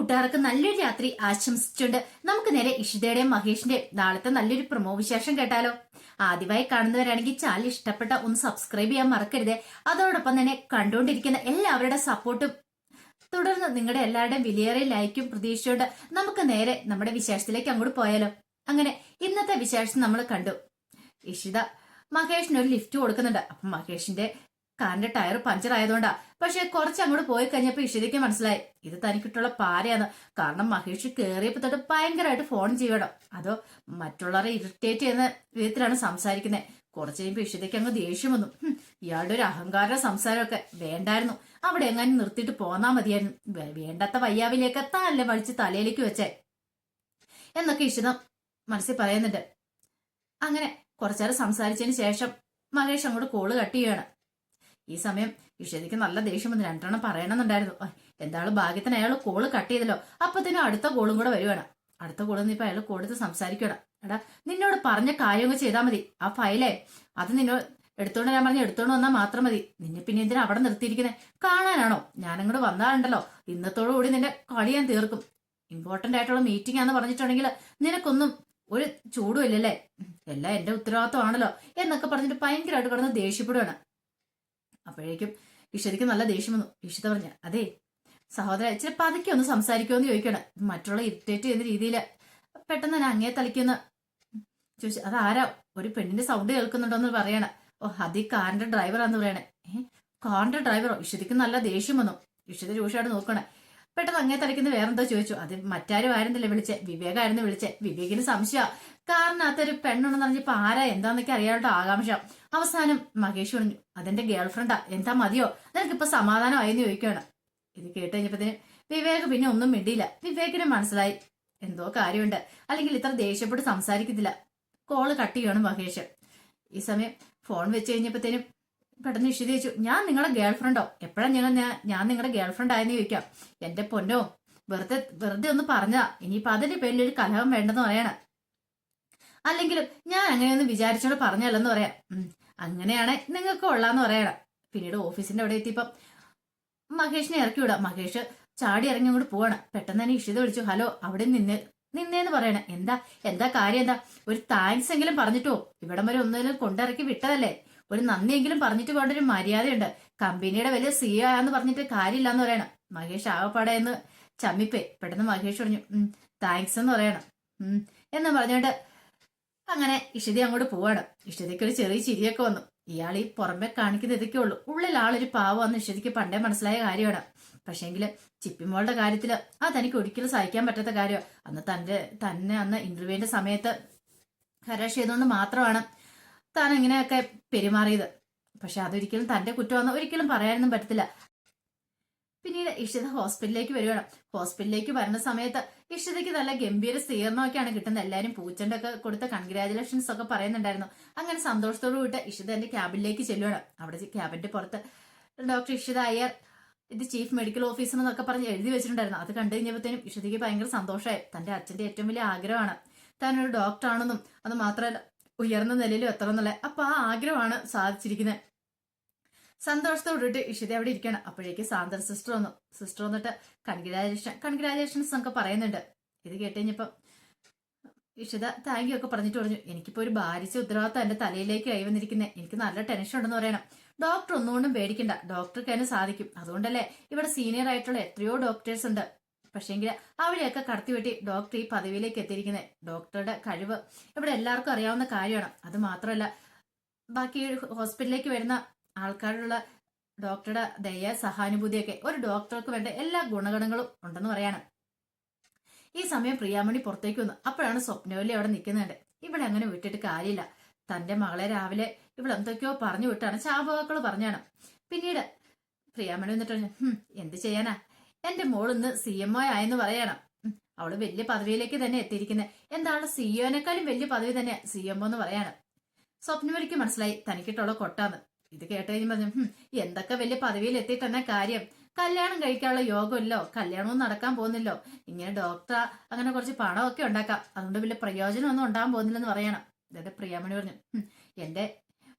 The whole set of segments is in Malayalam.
കൂട്ടുകാർക്ക് നല്ലൊരു രാത്രി ആശംസിച്ചുകൊണ്ട് നമുക്ക് നേരെ ഇഷിതയുടെയും മഹേഷിന്റെയും നാളത്തെ നല്ലൊരു പ്രമോ വിശേഷം കേട്ടാലോ. ആദ്യമായി കാണുന്നവരാണെങ്കിൽ ചാനൽ ഇഷ്ടപ്പെട്ട ഒന്ന് സബ്സ്ക്രൈബ് ചെയ്യാൻ മറക്കരുത്. അതോടൊപ്പം തന്നെ കണ്ടുകൊണ്ടിരിക്കുന്ന എല്ലാവരുടെ സപ്പോർട്ടും. തുടർന്ന് നിങ്ങളുടെ എല്ലാവരുടെയും വിലയേറെ ലൈക്കും പ്രതീക്ഷിച്ചുകൊണ്ട് നമുക്ക് നേരെ നമ്മുടെ വിശേഷത്തിലേക്ക് അങ്ങോട്ട് പോയാലോ. അങ്ങനെ ഇന്നത്തെ വിശേഷം നമ്മൾ കണ്ടു. ഇഷിത മഹേഷിന് ഒരു ലിഫ്റ്റ് കൊടുക്കുന്നുണ്ട്. അപ്പൊ മഹേഷിന്റെ കാറിന്റെ ടയർ പഞ്ചർ ആയതുകൊണ്ടാ. പക്ഷെ കുറച്ച് അങ്ങോട്ട് പോയി കഴിഞ്ഞപ്പോ ഇഷിതയ്ക്ക് മനസ്സിലായി. ഇത് തനിക്കിട്ടുള്ള പാരയാണ് കാരണം മഹേഷ് കേറിയപ്പോ തൊട്ട് ഭയങ്കരമായിട്ട് ഫോൺ ചെയ്യണം. അതോ മറ്റുള്ളവരെ ഇറിറ്റേറ്റ് ചെയ്യുന്ന വിധത്തിലാണ് സംസാരിക്കുന്നത് കുറച്ച് കഴിയുമ്പോ ഇഷിതയ്ക്ക് അങ്ങ് ദേഷ്യം വന്നു. ഇയാളുടെ ഒരു അഹങ്കാര സംസാരമൊക്കെ വേണ്ടായിരുന്നു. അവിടെ എങ്ങാനും നിർത്തിയിട്ട് പോന്നാ മതിയായിരുന്നു. വേണ്ടാത്ത വയ്യാവിലേക്ക് തല്ല വഴിച്ച് തലയിലേക്ക് വെച്ചേ. എന്നൊക്കെ ഇഷിത മനസ്സിൽ പറയുന്നുണ്ട്. അങ്ങനെ കുറച്ചേരം സംസാരിച്ചതിന് ശേഷം മഹേഷ് അങ്ങോട്ട് കോൾ കട്ട് ചെയ്യാണ്. ഈ സമയം ഇഷതിക്ക് നല്ല ദേഷ്യം വന്ന്. രണ്ടെണ്ണം പറയണമെന്നുണ്ടായിരുന്നു. എന്താണ് ഭാഗ്യത്തിന് അയാൾ കോൾ കട്ട് ചെയ്തല്ലോ. അപ്പത്തിനും അടുത്ത കോളും കൂടെ വരുവാണ്. അടുത്ത കോൾ നിന്ന് ഇപ്പൊ അയാൾ കൊടുത്ത് സംസാരിക്കണം എടാ നിന്നോട് പറഞ്ഞ കാര്യങ്ങൾ ചെയ്താൽ മതി. ആ ഫയലേ അത് നിന്നോട് എടുത്തോണ്ട് ഞാൻ പറഞ്ഞ എടുത്തോണ്ട് വന്നാൽ മാത്രം മതി. നിന്നെ പിന്നെ എന്തിനാ അവിടെ നിർത്തിയിരിക്കുന്നത് കാണാനാണോ? ഞാനങ്ങോട്ട് വന്നാലുണ്ടല്ലോ ഇന്നത്തോടു കൂടി നിന്റെ കളി ഞാൻ തീർക്കും. ഇമ്പോർട്ടന്റ് ആയിട്ടുള്ള മീറ്റിംഗ് ആണെന്ന് പറഞ്ഞിട്ടുണ്ടെങ്കിൽ നിനക്കൊന്നും ഒരു ചൂടുമില്ലല്ലേ എല്ലാം എന്റെ ഉത്തരവാദിത്വമാണല്ലോ എന്നൊക്കെ പറഞ്ഞിട്ട് ഭയങ്കരമായിട്ട് കിടന്ന് ദേഷ്യപ്പെടുകയാണ് അപ്പോഴേക്കും ഈശ്വരിക്ക് നല്ല ദേഷ്യം വന്നു. ഇഷിത പറഞ്ഞ അതെ സഹോദര ഇച്ചിരി പതുക്കെ ഒന്ന് സംസാരിക്കുമെന്ന് ചോദിക്കണം മറ്റുള്ള ഇറിറ്റേറ്റ് ചെയ്യുന്ന രീതിയിൽ പെട്ടെന്ന് തന്നെ അങ്ങേ തളിക്കുന്ന ചോദിച്ചു അതാരാ? ഒരു പെണ്ണിന്റെ സൗണ്ട് കേൾക്കുന്നുണ്ടോന്ന് പറയണ. ഓ അത് ഈ കാറിന്റെ ഡ്രൈവറാന്ന് പറയണേ. കാറിന്റെ ഡ്രൈവറോ ഇഷതിക്ക് നല്ല ദേഷ്യം വന്നു. ഇഷിത രൂക്ഷമായിട്ട് നോക്കണേ പെട്ടെന്ന് അങ്ങേ തളിക്കുന്ന വേറെന്തോ ചോദിച്ചു. അത് മറ്റാരും ആയിരുന്നില്ല വിളിച്ചെ. വിവേകായിരുന്നു വിളിച്ചെ. വിവേകിന് സംശയ. കാറിനകത്തൊരു പെണ്ണുണ്ടെന്ന് പറഞ്ഞപ്പോ ആരാ എന്താന്നൊക്കെ അറിയാനുള്ള ആകാംക്ഷ. അവസാനം മഹേഷ് പറഞ്ഞു അതെന്റെ ഗേൾഫ്രണ്ടാ. എന്താ മതിയോ? നിനക്കിപ്പോ സമാധാനമായെന്ന് ചോദിക്കുകയാണ്. ഇത് കേട്ട് കഴിഞ്ഞപ്പത്തിന് വിവേക് പിന്നെ ഒന്നും മിണ്ടിയില്ല. വിവേകിന് മനസ്സിലായി. എന്തോ കാര്യമുണ്ട്. അല്ലെങ്കിൽ ഇത്ര ദേഷ്യപ്പെട്ട് സംസാരിക്കത്തില്ല. കോൾ കട്ട് ചെയ്യണം മഹേഷ്. ഈ സമയം ഫോൺ വെച്ച് കഴിഞ്ഞപ്പോഴത്തേനും പെട്ടെന്ന് വിശദീകരിച്ചു. ഞാൻ നിങ്ങളുടെ ഗേൾഫ്രണ്ടോ? എപ്പോഴാണ് ഞങ്ങൾ ഞാൻ നിങ്ങളുടെ ഗേൾഫ്രണ്ട് ആയെന്ന് ചോദിക്കാം. എന്റെ പൊന്നോ വെറുതെ വെറുതെ ഒന്ന് പറഞ്ഞതാ. ഇനിയിപ്പോ അതിന്റെ പേരിൽ ഒരു കലഹം വേണ്ടെന്ന് പറയണ. അല്ലെങ്കിലും ഞാൻ അങ്ങനെയൊന്നും വിചാരിച്ചോണ്ട് പറഞ്ഞല്ലെന്ന് പറയാം. അങ്ങനെയാണെ നിങ്ങൾക്ക് കൊള്ളാന്ന് പറയണം. പിന്നീട് ഓഫീസിന്റെ അവിടെ എത്തിയപ്പം മഹേഷിനെ ഇറക്കി വിടാം. മഹേഷ് ചാടി ഇറങ്ങി അങ്ങോട്ട് പോവാണ്. പെട്ടെന്ന് തന്നെ ഇഷിത വിളിച്ചു ഹലോ അവിടെ നിന്ന് നിന്നേന്ന് പറയണേ. എന്താ എന്താ കാര്യം എന്താ? ഒരു താങ്ക്സ് എങ്കിലും പറഞ്ഞിട്ടോ? ഇവിടം വരെ ഒന്നിലും കൊണ്ടിറക്കി വിട്ടതല്ലേ? ഒരു നന്ദിയെങ്കിലും പറഞ്ഞിട്ട് പോകേണ്ട ഒരു മര്യാദയുണ്ട്. കമ്പനിയുടെ വലിയ സി ആന്ന് പറഞ്ഞിട്ട് കാര്യമില്ല എന്ന് പറയണം. മഹേഷ് ആവപ്പാടെ എന്ന് ചമ്മിപ്പേ. പെട്ടെന്ന് മഹേഷ് പറഞ്ഞു താങ്ക്സ് എന്ന് പറയണം. എന്ന് പറഞ്ഞിട്ട് അങ്ങനെ ഇഷിതി അങ്ങോട്ട് പോവാണ്. ഇഷിതയ്ക്ക് ഒരു ചെറിയ ചിരിയൊക്കെ വന്നു. ഇയാൾ ഈ പുറമെ കാണിക്കുന്ന ഇതൊക്കെ ഉള്ളൂ. ഉള്ളിൽ ആളൊരു പാവമെന്ന് ഇഷിതയ്ക്ക് പണ്ടേ മനസ്സിലായ കാര്യമാണ്. പക്ഷേങ്കിൽ ചിപ്പിമോളുടെ കാര്യത്തിൽ ആ തനിക്ക് ഒരിക്കലും സഹിക്കാൻ പറ്റാത്ത കാര്യമാണ്. അന്ന് തന്റെ തന്നെ അന്ന് ഇന്റർവ്യൂവിന്റെ സമയത്ത് ഹരാഷ് ചെയ്തുകൊണ്ട് മാത്രമാണ് താൻ ഇങ്ങനെയൊക്കെ പെരുമാറിയത്. പക്ഷെ അതൊരിക്കലും തന്റെ കുറ്റമാണെന്ന് ഒരിക്കലും പറയാനൊന്നും പറ്റത്തില്ല. പിന്നീട് ഇഷിത ഹോസ്പിറ്റലിലേക്ക് വരികയാണ്. ഹോസ്പിറ്റലിലേക്ക് വരുന്ന സമയത്ത് ഇഷിതയ്ക്ക് നല്ല ഗംഭീര സ്വീകരണമൊക്കെയാണ് കിട്ടുന്നത്. എല്ലാവരും പൂച്ചണ്ടൊക്കെ കൊടുത്ത കൺഗ്രാചുലേഷൻസ് ഒക്കെ പറയുന്നുണ്ടായിരുന്നു. അങ്ങനെ സന്തോഷത്തോടു കൂട്ട് ഇഷിത എന്റെ ക്യാബിനിലേക്ക് ചെല്ലുകയാണ് അവിടെ ക്യാബിന്റെ പുറത്ത് ഡോക്ടർ ഇഷിത അയ്യർ ഇത് ചീഫ് മെഡിക്കൽ ഓഫീസർ എന്നൊക്കെ പറഞ്ഞ് എഴുതി വെച്ചിട്ടുണ്ടായിരുന്നു. അത് കണ്ടു കഴിഞ്ഞപ്പോഴത്തേനും ഇഷിതയ്ക്ക് ഭയങ്കര സന്തോഷമായി. തന്റെ അച്ഛന്റെ ഏറ്റവും വലിയ ആഗ്രഹമാണ്. ഡോക്ടർ ആണെന്നും അത് മാത്രമല്ല ഉയർന്ന നിലയിലും എത്തണം എന്നുള്ള അപ്പൊ ആ ആഗ്രഹമാണ് സാധിച്ചിരിക്കുന്നത്. സന്തോഷത്തോടിട്ട് ഇഷിത അവിടെ ഇരിക്കണം അപ്പോഴേക്ക് സാന്ദ്ര സിസ്റ്റർ വന്നു. സിസ്റ്റർ വന്നിട്ട് കൺഗ്രാജുലേഷൻ കൺഗ്രാജുലേഷൻസ് ഒക്കെ പറയുന്നുണ്ട്. ഇത് കേട്ട് കഴിഞ്ഞപ്പം ഇഷിത താങ്ക് യു ഒക്കെ പറഞ്ഞിട്ട് പറഞ്ഞു. എനിക്കിപ്പോ ഒരു ഭാരിച്ച ഉത്തരവാദിത്തം എന്റെ തലയിലേക്ക് കൈവന്നിരിക്കുന്നത് എനിക്ക് നല്ല ടെൻഷൻ ഉണ്ടെന്ന് പറയണം. ഡോക്ടർ ഒന്നുകൊണ്ടും പേടിക്കണ്ട. ഡോക്ടർക്ക് അതിന് സാധിക്കും. അതുകൊണ്ടല്ലേ ഇവിടെ സീനിയർ ആയിട്ടുള്ള എത്രയോ ഡോക്ടേഴ്സ് ഉണ്ട്. പക്ഷേങ്കിൽ അവരെയൊക്കെ കടത്തിവെട്ടി ഡോക്ടർ ഈ പദവിയിലേക്ക് എത്തിയിരിക്കുന്നത് ഡോക്ടറുടെ കഴിവ് ഇവിടെ എല്ലാവർക്കും അറിയാവുന്ന കാര്യമാണ്. അത് മാത്രമല്ല ബാക്കി ഹോസ്പിറ്റലിലേക്ക് വരുന്ന ആൾക്കാരുള്ള ഡോക്ടറുടെ ദയ സഹാനുഭൂതിയൊക്കെ ഒരു ഡോക്ടർക്ക് വേണ്ട എല്ലാ ഗുണഗണങ്ങളും ഉണ്ടെന്ന് പറയാണ്. ഈ സമയം പ്രിയാമണി പുറത്തേക്ക് വന്നു. അപ്പോഴാണ് സ്വപ്നവല്ലി അവിടെ നിൽക്കുന്നുണ്ട്. ഇവിടെ അങ്ങനെ വിട്ടിട്ട് കാര്യമില്ല. തന്റെ മകളെ രാവിലെ ഇവിടെ എന്തൊക്കെയോ പറഞ്ഞു വിട്ടാണ് ശാപവാക്കൾ പറഞ്ഞാണ്. പിന്നീട് പ്രിയാമണി വന്നിട്ട് പറഞ്ഞു "ഹും, എന്ത് ചെയ്യാനാ? എന്റെ മോൾ സി എം ഒ ആയെന്ന് പറയണം. അവൾ വലിയ പദവിയിലേക്ക് തന്നെ എത്തിയിരിക്കുന്നത് എന്താണ് സിഇഒനേക്കാളും വലിയ പദവി തന്നെ സി എം ഒ എന്ന് പറയാണ്. സ്വപ്നവലിക്ക് മനസ്സിലായി. തനിക്കിട്ടുള്ള കൊട്ടാന്ന്. ഇത് കേട്ട് കഴിഞ്ഞ് പറഞ്ഞു എന്തൊക്കെ വലിയ പദവിയിൽ എത്തിയിട്ട് തന്നെ കാര്യം? കല്യാണം കഴിക്കാനുള്ള യോഗമില്ലോ? കല്യാണവും നടക്കാൻ പോകുന്നില്ലോ? ഇങ്ങനെ ഡോക്ടർ അങ്ങനെ കുറച്ച് പണമൊക്കെ ഉണ്ടാക്കാം. അതുകൊണ്ട് വലിയ പ്രയോജനമൊന്നും ഉണ്ടാകാൻ പോകുന്നില്ലെന്ന് പറയണം. ഇതേ പ്രിയാമണി പറഞ്ഞു എന്റെ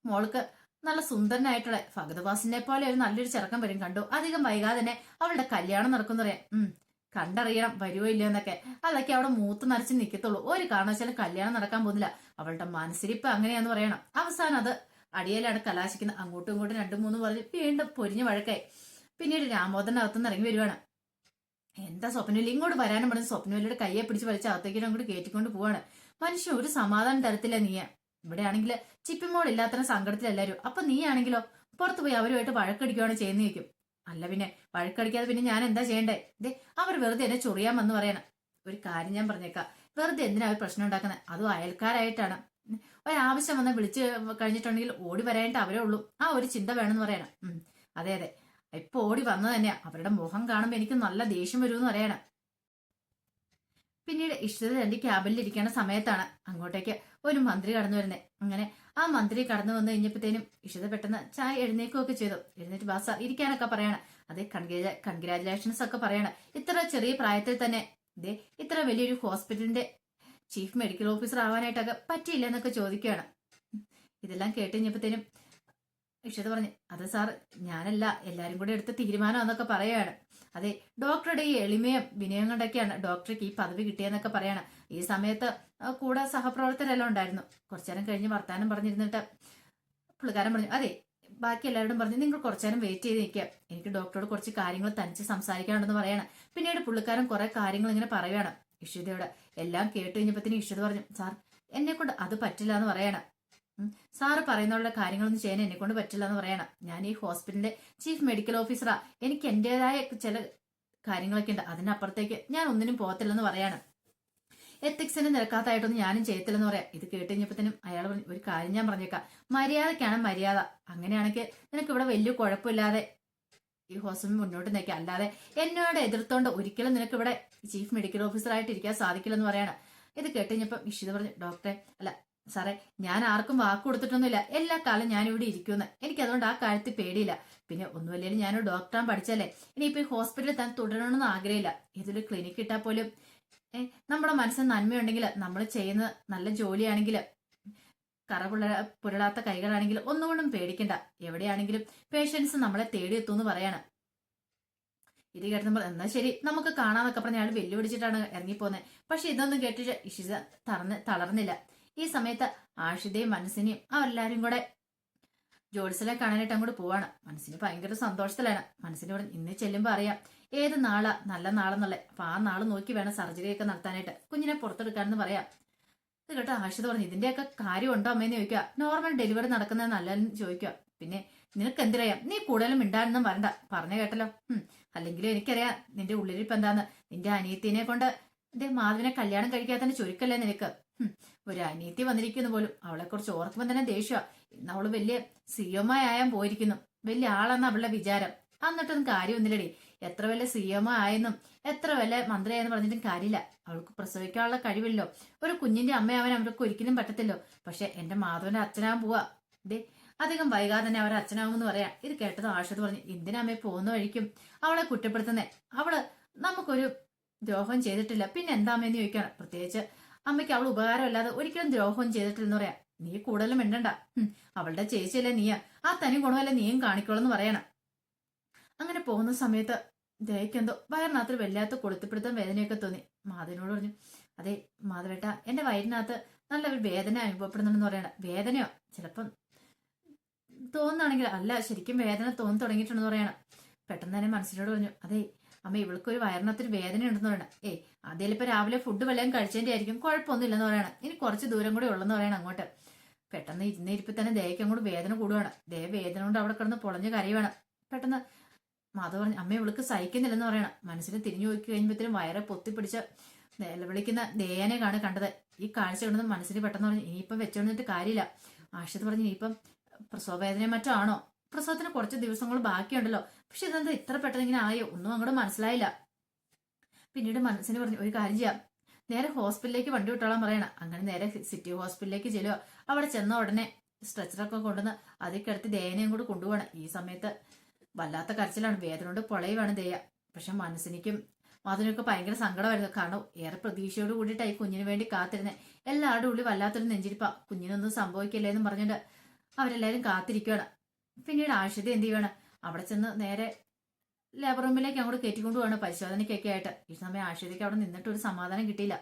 മോൾക്ക് നല്ല സുന്ദരനായിട്ടുള്ള ഫഗതവാസിനെ പോലെ ഒരു നല്ലൊരു ചെറുക്കം വരും കണ്ടു. അധികം വൈകാതെ തന്നെ അവളുടെ കല്യാണം നടക്കുന്ന പറയാം. ഉം കണ്ടറിയണം വരുമോ ഇല്ലയോ എന്നൊക്കെ. അതൊക്കെ അവിടെ മൂത്ത് നരച്ച് നിൽക്കത്തുള്ളൂ ഒരു കാരണവശാലും കല്യാണം നടക്കാൻ പോകുന്നില്ല. അവളുടെ മനസ്സിരിപ്പ് അങ്ങനെയാന്ന് പറയണം. അവസാനം അത് അടിയലാണ് കലാശിക്കുന്നത്. അങ്ങോട്ടും ഇങ്ങോട്ടും രണ്ടും മൂന്നും പറഞ്ഞ് വീണ്ടും പൊരിഞ്ഞു വഴക്കായി. പിന്നീട് രാമോദൻ അകത്തുനിന്ന് ഇറങ്ങി വരുവാണ്. എന്താ സ്വപ്നവില്ല ഇങ്ങോട്ട് വരാനും പറഞ്ഞ് സ്വപ്നവില്ലയുടെ കയ്യെ പിടിച്ച് വലിച്ച് അകത്തേക്കിനും അങ്ങോട്ട് കയറ്റിക്കൊണ്ട് പോവാണ്. മനുഷ്യൻ ഒരു സമാധാനം തരത്തില്ല നീ ഇവിടെ ആണെങ്കിൽ ചിപ്പിമോൾ ഇല്ലാത്തതിന് സങ്കടത്തിൽ എല്ലാവരും അപ്പൊ നീ ആണെങ്കിലോ പുറത്തു പോയി അവരുമായിട്ട് വഴക്കടിക്കുകയാണ് ചെയ്യുന്ന ചോദിക്കും. അല്ല പിന്നെ വഴക്കടിക്കാതെ പിന്നെ ഞാൻ എന്താ ചെയ്യണ്ടേ? ഇതേ അവർ വെറുതെ എന്നെ ചൊറിയാൻ വന്ന് പറയണം. ഒരു കാര്യം ഞാൻ പറഞ്ഞേക്കാം. വെറുതെ എന്തിനാ അവർ പ്രശ്നം ഉണ്ടാക്കുന്നത് അതും അയൽക്കാരായിട്ടാണ്. ഒരാവശ്യം വന്ന് വിളിച്ച് കഴിഞ്ഞിട്ടുണ്ടെങ്കിൽ ഓടി വരാനായിട്ട് അവരേ ഉള്ളൂ. ആ ഒരു ചിന്ത വേണമെന്ന് പറയണം. അതെ അതെ. ഇപ്പൊ ഓടി വന്നു തന്നെയാ. അവരുടെ മുഖം കാണുമ്പോൾ എനിക്ക് നല്ല ദേഷ്യം വരുമെന്ന് പറയണം. പിന്നീട് ഇഷ്ടത രണ്ട് ക്യാബിനിലിരിക്കുന്ന സമയത്താണ് അങ്ങോട്ടേക്ക് ഒരു മന്ത്രി കടന്നു വരുന്നത് അങ്ങനെ ആ മന്ത്രി കടന്നു വന്നു കഴിഞ്ഞപ്പോഴത്തേനും ഇഷിത പെട്ടെന്ന് ചായ എഴുന്നേക്കുകയൊക്കെ ചെയ്തു. എഴുന്നേറ്റ് ബാസ ഇരിക്കാനൊക്കെ പറയണം. അതെ കൺഗ്രാ കൺഗ്രാജുലേഷൻസ് ഒക്കെ പറയണം. ഇത്ര ചെറിയ പ്രായത്തിൽ തന്നെ ഇതേ ഇത്ര വലിയൊരു ഹോസ്പിറ്റലിന്റെ ചീഫ് മെഡിക്കൽ ഓഫീസർ ആവാനായിട്ടൊക്കെ പറ്റിയില്ല എന്നൊക്കെ ചോദിക്കുകയാണ് ഇതെല്ലാം കേട്ട് കഴിഞ്ഞപ്പോഴത്തേനും ഇഷിത പറഞ്ഞു അത് സാർ ഞാനല്ല എല്ലാരും കൂടെ എടുത്ത തീരുമാനം എന്നൊക്കെ പറയാണ്. അതെ ഡോക്ടറുടെ ഈ എളിമയും വിനയം കൊണ്ടൊക്കെയാണ് ഡോക്ടർക്ക് ഈ പദവി കിട്ടിയെന്നൊക്കെ പറയാണ്. ഈ സമയത്ത് കൂടെ സഹപ്രവർത്തകരെല്ലാം ഉണ്ടായിരുന്നു. കുറച്ചേരം കഴിഞ്ഞ് വർത്താനം പറഞ്ഞിരുന്നിട്ട് പുള്ളിക്കാരൻ പറഞ്ഞു അതെ ബാക്കി എല്ലാവരോടും പറഞ്ഞു നിങ്ങൾ കുറച്ചേരം വെയിറ്റ് ചെയ്ത് നിൽക്കുക എനിക്ക് ഡോക്ടറോട് കുറച്ച് കാര്യങ്ങൾ തനിച്ച് സംസാരിക്കാനുണ്ടെന്ന് പറയണം. പിന്നീട് പുള്ളിക്കാരൻ കുറെ കാര്യങ്ങൾ ഇങ്ങനെ പറയുകയാണ് ഇഷിതയോട് എല്ലാം കേട്ട് കഴിഞ്ഞപ്പോ ഇഷിത പറഞ്ഞു സാർ എന്നെ കൊണ്ട് അത് പറ്റില്ല എന്ന് പറയണം. സാറ് പറയുന്നുള്ള കാര്യങ്ങളൊന്നും ചെയ്യാൻ എന്നെ കൊണ്ട് പറ്റില്ല എന്ന് പറയണം. ഞാൻ ഈ ഹോസ്പിറ്റലിന്റെ ചീഫ് മെഡിക്കൽ ഓഫീസറാ. എനിക്ക് എന്റേതായ ചില കാര്യങ്ങളൊക്കെ ഉണ്ട്. അതിനപ്പുറത്തേക്ക് ഞാൻ ഒന്നിനും പോകത്തില്ലെന്ന് പറയാണ്. എത്തിക്സിന് നിരക്കാത്തായിട്ടൊന്നും ഞാനും ചെയ്യത്തില്ലെന്ന് പറയാം. ഇത് കേട്ട് കഴിഞ്ഞപ്പോഴത്തേനും അയാൾ ഒരു കാര്യം ഞാൻ പറഞ്ഞേക്കാം. മര്യാദക്കാണ് മര്യാദ. അങ്ങനെയാണെങ്കിൽ നിനക്ക് ഇവിടെ വലിയ കുഴപ്പമില്ലാതെ ഈ ഹോസ്പിറ്റൽ മുന്നോട്ട് നിൽക്കാം. അല്ലാതെ എന്നോട് എതിർത്തോണ്ട് ഒരിക്കലും നിനക്ക് ഇവിടെ ചീഫ് മെഡിക്കൽ ഓഫീസറായിട്ട് ഇരിക്കാൻ സാധിക്കില്ലെന്ന് പറയാണ്. ഇത് കേട്ട് കഴിഞ്ഞപ്പോൾ ഇഷിത പറഞ്ഞു ഡോക്ടറെ അല്ല സാറേ ഞാൻ ആർക്കും വാക്ക് കൊടുത്തിട്ടൊന്നുമില്ല. എല്ലാ കാലം ഞാൻ ഇവിടെ ഇരിക്കുന്നു എനിക്ക് അതുകൊണ്ട് ആ കാര്യത്തിൽ പേടിയില്ല. പിന്നെ ഒന്നുമല്ലേലും ഞാനൊരു ഡോക്ടറാൻ പഠിച്ചല്ലേ ഇനിയിപ്പോ ഈ ഹോസ്പിറ്റലിൽ താൻ തുടരണമെന്ന് ആഗ്രഹമില്ല. ഇതൊരു ക്ലിനിക്ക് ഇട്ടാൽ പോലും നമ്മുടെ മനസ്സിന് നന്മയുണ്ടെങ്കിൽ നമ്മൾ ചെയ്യുന്ന നല്ല ജോലിയാണെങ്കിൽ കറ പുരളാത്ത കൈകളാണെങ്കിൽ ഒന്നുകൊണ്ടും പേടിക്കണ്ട. എവിടെയാണെങ്കിലും പേഷ്യൻസ് നമ്മളെ തേടിയെത്തുമെന്ന് പറയാണ്. ഇത് കേട്ടുമ്പോൾ എന്നാ ശരി നമുക്ക് കാണാന്നൊക്കെ പറഞ്ഞ അയാൾ വെല്ലുവിളിച്ചിട്ടാണ് ഇറങ്ങിപ്പോന്നെ. പക്ഷെ ഇതൊന്നും കേട്ടിട്ട് ഇഷിത തറന്ന് തളർന്നില്ല. ഈ സമയത്ത് ആഷിതയും മനസ്സിനെയും അവരെല്ലാരും കൂടെ ജോലിസിലെ കാണാനായിട്ട് അങ്ങോട്ട് പോവാണ്. മനസ്സിന് ഭയങ്കര സന്തോഷത്തിലാണ്. മനസ്സിന് ഇവിടെ ഇന്ന് ചെല്ലുമ്പോ അറിയാം ഏത് നാളാ നല്ല നാളെന്നുള്ളത് അപ്പൊ ആ നാൾ നോക്കി വേണം സർജറിയൊക്കെ നടത്താനായിട്ട്. കുഞ്ഞിനെ പുറത്തെടുക്കാനെന്ന് പറയാം. ഇത് കേട്ടോ ആഷിത പറഞ്ഞു ഇതിന്റെയൊക്കെ കാര്യം ഉണ്ടോ അമ്മേന്ന് ചോദിക്കുക. നോർമൽ ഡെലിവറി നടക്കുന്നത് നല്ലതെന്ന് ചോദിക്കുക. പിന്നെ നിനക്ക് എന്തിനറിയാം നീ കൂടുതലും ഇണ്ടാണെന്നും വരണ്ട. പറഞ്ഞു കേട്ടല്ലോ. അല്ലെങ്കിലും എനിക്കറിയാം നിന്റെ ഉള്ളിലിപ്പ് എന്താന്ന് നിന്റെ അനിയത്തിനെ കൊണ്ട് എന്റെ മാധവിനെ കല്യാണം കഴിക്കാത്തന്നെ ചുരുക്കല്ലേ നിനക്ക്? ഒരു അനീതി വന്നിരിക്കുന്നു പോലും. അവളെ കുറിച്ച് ഓർക്കുമ്പോൾ തന്നെ ദേഷ്യ. ഇന്ന് അവൾ വലിയ സിയോമായാൻ പോയിരിക്കുന്നു. വലിയ ആളെന്ന അവളുടെ വിചാരം. എന്നിട്ടൊന്നും കാര്യമൊന്നുമില്ലടി എത്ര വല്ല സിയോമ ആയെന്നും എത്ര വല്ല മന്ത്രിയായെന്ന് പറഞ്ഞിട്ടും കാര്യമില്ല. അവൾക്ക് പ്രസവിക്കാനുള്ള കഴിവില്ലോ ഒരു കുഞ്ഞിന്റെ അമ്മയാവാൻ അവർക്ക് ഒരിക്കലും പറ്റത്തില്ലോ. പക്ഷെ എന്റെ മാധവന്റെ അച്ഛനാവാൻ പോവാ. ദേ അധികം വൈകാതെ തന്നെ അവരുടെ അച്ഛനാവുമെന്ന് പറയാം. ഇത് കേട്ടത് ആശത് പറഞ്ഞു എന്തിനമ്മയെ പോകുന്ന വഴിക്കും? അവളെ കുറ്റപ്പെടുത്തുന്നേ. അവൾ നമുക്കൊരു ദ്രോഹം ചെയ്തിട്ടില്ല. പിന്നെ എന്താമ്മയെന്ന് ചോദിക്കാണ് പ്രത്യേകിച്ച് അമ്മയ്ക്ക് അവൾ ഉപകാരമല്ലാതെ ഒരിക്കലും ദ്രോഹവും ചെയ്തിട്ടില്ലെന്ന് പറയാം. നീ കൂടുതലും മിണ്ടണ്ട. അവളുടെ ചേച്ചിയല്ലേ നീയാ. ആ തനി ഗുണമല്ലേ നീയും കാണിക്കോളെന്ന് പറയണം. അങ്ങനെ പോകുന്ന സമയത്ത് ദയക്കെന്തോ വയറിനകത്ത് വല്ലാത്ത കൊളുത്തിപ്പിടുത്തം വേദനയൊക്കെ തോന്നി. മാധവിനോട് പറഞ്ഞു അതെ മാധവേട്ട എന്റെ വയറിനകത്ത് നല്ല ഒരു വേദന അനുഭവപ്പെടുന്നുണ്ടെന്ന് പറയണം. വേദനയോ? ചിലപ്പം തോന്നുകയാണെങ്കിൽ അല്ല ശരിക്കും വേദന തോന്നി തുടങ്ങിയിട്ടുണ്ടെന്ന് പറയണം. പെട്ടെന്ന് തന്നെ മനസ്സിനോട് പറഞ്ഞു അതെ അമ്മ ഇവൾക്കൊരു വയറിനൊത്തിരി വേദന ഉണ്ടെന്ന് പറയണം. ഏയ് അതേലും ഇപ്പൊ രാവിലെ ഫുഡ് വല്ലതും കഴിച്ചതിന്റെ ആയിരിക്കും കുഴപ്പമൊന്നുമില്ലെന്ന് പറയണം. ഇനി കുറച്ച് ദൂരം കൂടി ഉള്ളെന്ന് പറയണം അങ്ങോട്ട്. പെട്ടെന്ന് ഇരുന്നിരിപ്പിൽ തന്നെ ദേഹയ്ക്ക് അങ്ങോട്ട് വേദന കൂടുവാണ്. ദേ വേദന കൊണ്ട് അവിടെ കിടന്ന് പൊളഞ്ഞ് കരയുവാണ്. പെട്ടെന്ന് മാധവ് പറഞ്ഞു അമ്മ ഇവൾക്ക് സഹിക്കുന്നില്ലെന്ന് പറയണം. മനസ്സിന് തിരിഞ്ഞു നോക്കി കഴിയുമ്പോഴത്തേനും വയറെ പൊത്തിപ്പിടിച്ച നിലവിളിക്കുന്ന ദേയനെ കാണ് കണ്ടത്. ഈ കാഴ്ച കണ്ടത് മനസ്സിന് പെട്ടെന്ന് പറഞ്ഞു ഇനിയിപ്പം വെച്ചോണ്ടിട്ട് കാര്യമില്ല. ആഷിത് പറഞ്ഞു ഇനിയിപ്പം പ്രസവവേദന മറ്റോ ആണോ? പ്രസവത്തിന് കുറച്ച് ദിവസങ്ങൾ ബാക്കിയുണ്ടല്ലോ. പക്ഷെ ഇതെന്താ ഇത്ര പെട്ടെന്ന് ഇങ്ങനെ ആയോ? ഒന്നും അങ്ങോട്ട് മനസ്സിലായില്ല. പിന്നീട് മനസ്സിന് പറഞ്ഞു ഒരു കാര്യം ചെയ്യാം. നേരെ ഹോസ്പിറ്റലിലേക്ക് വണ്ടി വിട്ടോളാൻ പറയണം. അങ്ങനെ നേരെ സിറ്റി ഹോസ്പിറ്റലിലേക്ക് ചെല്ലുക അവിടെ ചെന്ന ഉടനെ സ്ട്രെച്ചറൊക്കെ കൊണ്ടുവന്ന് അതിൽ കിടത്തി ദയനയും കൂടി കൊണ്ടുപോകണം ഈ സമയത്ത് വല്ലാത്ത കരച്ചിലാണ്. വേദന കൊണ്ട് പൊളയുവാണ് ദയ പക്ഷെ മനസ്സിനിക്കും മാധുനൊക്കെ ഭയങ്കര സങ്കടമായിരുന്നു. കാരണം ഏറെ പ്രതീക്ഷയോട് കൂടിയിട്ടായി കുഞ്ഞിന് വേണ്ടി കാത്തിരുന്നത് എല്ലാവരുടെ ഉള്ളിൽ വല്ലാത്തൊരു നെഞ്ചിരിപ്പ കുഞ്ഞിനൊന്നും സംഭവിക്കില്ലേ എന്ന് പറഞ്ഞിട്ട് അവരെല്ലാരും കാത്തിരിക്കുകയാണ് പിന്നീട് ആഷിത എന്ത് ചെയ്യണം അവിടെ ചെന്ന് നേരെ ലേബർ റൂമിലേക്ക് അങ്ങോട്ട് കയറ്റിക്കൊണ്ട് പോവാണ് പരിശോധനയ്ക്കൊക്കെ ആയിട്ട്. ഈ സമയം ആഷിതയ്ക്ക് അവിടെ നിന്നിട്ട് ഒരു സമാധാനം കിട്ടിയില്ല.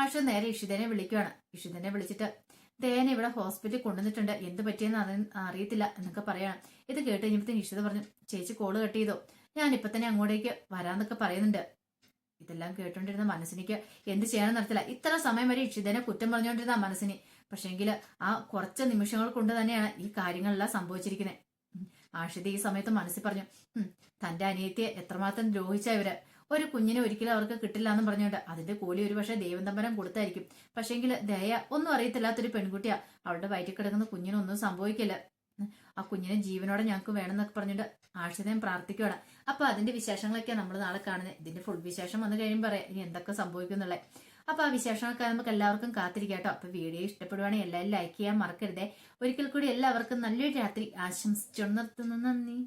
ആഷിത നേരെ ഇഷിതനെ വിളിക്കുകയാണ് ഇഷിതനെ വിളിച്ചിട്ട് ദേനെ ഇവിടെ ഹോസ്പിറ്റലിൽ കൊണ്ടുവന്നിട്ടുണ്ട്. എന്ത് പറ്റിയെന്ന് അറിയത്തില്ല എന്നൊക്കെ പറയണം. ഇത് കേട്ട് കഴിഞ്ഞപ്പോഴത്തേന് ഇഷിത പറഞ്ഞു ചേച്ചി കോൾ കട്ട് ഞാൻ ഇപ്പൊ തന്നെ അങ്ങോട്ടേക്ക് വരാന്നൊക്കെ പറയുന്നുണ്ട്. ഇതെല്ലാം കേട്ടോണ്ടിരുന്ന മനസ്സിനിക്ക് എന്ത് ചെയ്യണം നടത്തില്ല ഇത്ര സമയം വരെ ഇഷിതനെ കുറ്റം പറഞ്ഞുകൊണ്ടിരുന്ന മനസ്സിന്. പക്ഷെങ്കിൽ ആ കുറച്ച് നിമിഷങ്ങൾ കൊണ്ട് തന്നെയാണ് ഈ കാര്യങ്ങളെല്ലാം സംഭവിച്ചിരിക്കുന്നത് ആഷിത ഈ സമയത്ത് മനസ്സിൽ പറഞ്ഞു തന്റെ അനിയത്തിയെ എത്രമാത്രം ദ്രോഹിച്ച ഇവർ? ഒരു കുഞ്ഞിനെ ഒരിക്കലും അവർക്ക് കിട്ടില്ല എന്ന് പറഞ്ഞുകൊണ്ട് അതിന്റെ കൂലി ഒരു പക്ഷേ ദേവന്തമ്പരം തമ്പരം കൊടുത്തായിരിക്കും. പക്ഷെങ്കിൽ ദയ ഒന്നും അറിയത്തില്ലാത്തൊരു പെൺകുട്ടിയാ. അവളുടെ വയറ്റിൽ കിടക്കുന്ന കുഞ്ഞിനൊന്നും സംഭവിക്കില്ല. ആ കുഞ്ഞിനെ ജീവനോടെ ഞങ്ങൾക്ക് വേണമെന്നൊക്കെ പറഞ്ഞിട്ട് ആഷിതയും പ്രാർത്ഥിക്കുകയാണ് അപ്പൊ അതിന്റെ വിശേഷങ്ങളൊക്കെ നമ്മൾ നാളെ കാണുന്നത് ഇതിന്റെ ഫുൾ വിശേഷം വന്നു കഴിയുമ്പോൾ പറയാം ഇനി എന്തൊക്കെ സംഭവിക്കും അപ്പൊ ആ വിശേഷങ്ങളൊക്കെ നമുക്ക് എല്ലാവർക്കും കാത്തിരിക്കാട്ടോ അപ്പൊ വീഡിയോ ഇഷ്ടപ്പെടുവാണെങ്കിൽ എല്ലാവരും ലൈക്ക് ചെയ്യാൻ മറക്കരുതേ. ഒരിക്കൽ കൂടി എല്ലാവർക്കും നല്ലൊരു രാത്രി ആശംസിച്ചു നിർത്തുന്നു. നന്ദി.